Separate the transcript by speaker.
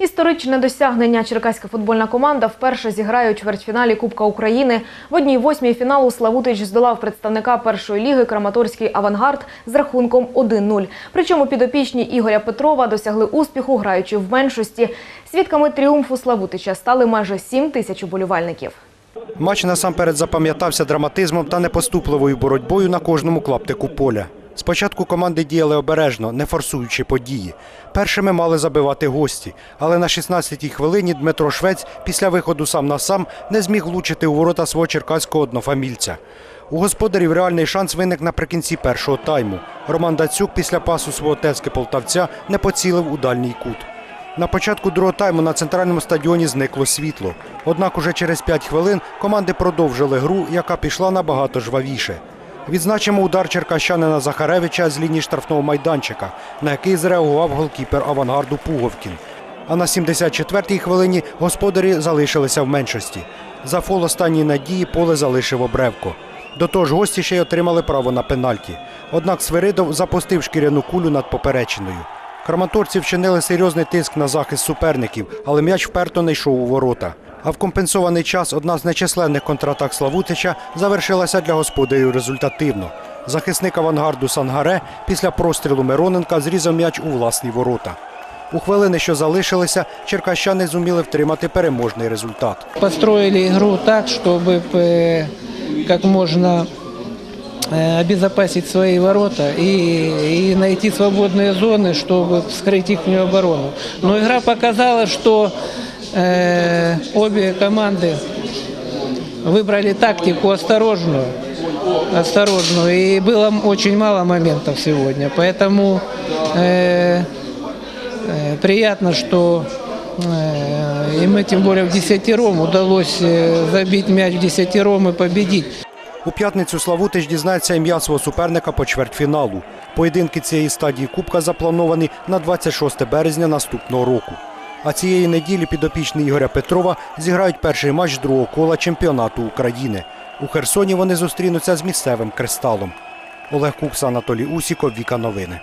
Speaker 1: Історичне досягнення черкаська футбольна команда вперше зіграє у чвертьфіналі Кубка України. В одній восьмій фіналу Славутич здолав представника першої ліги Краматорський авангард з рахунком 1-0. Причому підопічні Ігоря Петрова досягли успіху, граючи в меншості. Свідками тріумфу Славутича стали майже 7 тисяч уболівальників.
Speaker 2: Матч насамперед запам'ятався драматизмом та непоступливою боротьбою на кожному клаптику поля. Спочатку команди діяли обережно, не форсуючи події. Першими мали забивати гості, але на 16-й хвилині Дмитро Швець після виходу сам на сам не зміг влучити у ворота свого черкаського однофамільця. У господарів реальний шанс виник наприкінці першого тайму. Роман Дацюк після пасу свого тески полтавця не поцілив у дальній кут. На початку другого тайму на центральному стадіоні зникло світло. Однак уже через 5 хвилин команди продовжили гру, яка пішла набагато жвавіше. Відзначимо удар черкащанина Захаревича з лінії штрафного майданчика, на який зреагував голкіпер авангарду Пуговкін. А на 74-й хвилині господарі залишилися в меншості. За фол останньої надії поле залишив Обревко. До того ж, гості ще й отримали право на пенальті. Однак Свиридов запустив шкіряну кулю над поперечиною. Краматорці вчинили серйозний тиск на захист суперників, але м'яч вперто не йшов у ворота. А в компенсований час одна з нечисленних контратак Славутича завершилася для господарів результативно. Захисник авангарду Сангаре після прострілу Мироненка зрізав м'яч у власні ворота. У хвилини, що залишилися, черкащани зуміли втримати переможний результат.
Speaker 3: Построили игру так, чтобы э, как можно э, обезопасить свои ворота и, и найти свободные зоны, чтобы вскрыть их оборону. Но игра показала, что э, обе команды выбрали тактику осторожную, осторожную, и было очень мало моментов сегодня. Поэтому э, э, приятно, что э, им, тем более в десятером, удалось э, забить мяч в десятером и победить.
Speaker 2: У п'ятницю Славутич дізнається ім'я свого суперника по чвертьфіналу. Поєдинки цієї стадії Кубка заплановані на 26 березня наступного року. А цієї неділі підопічні Ігоря Петрова зіграють перший матч другого кола чемпіонату України. У Херсоні вони зустрінуться з місцевим кристалом. Олег Кукса, Анатолій Усіков, Віка Новини.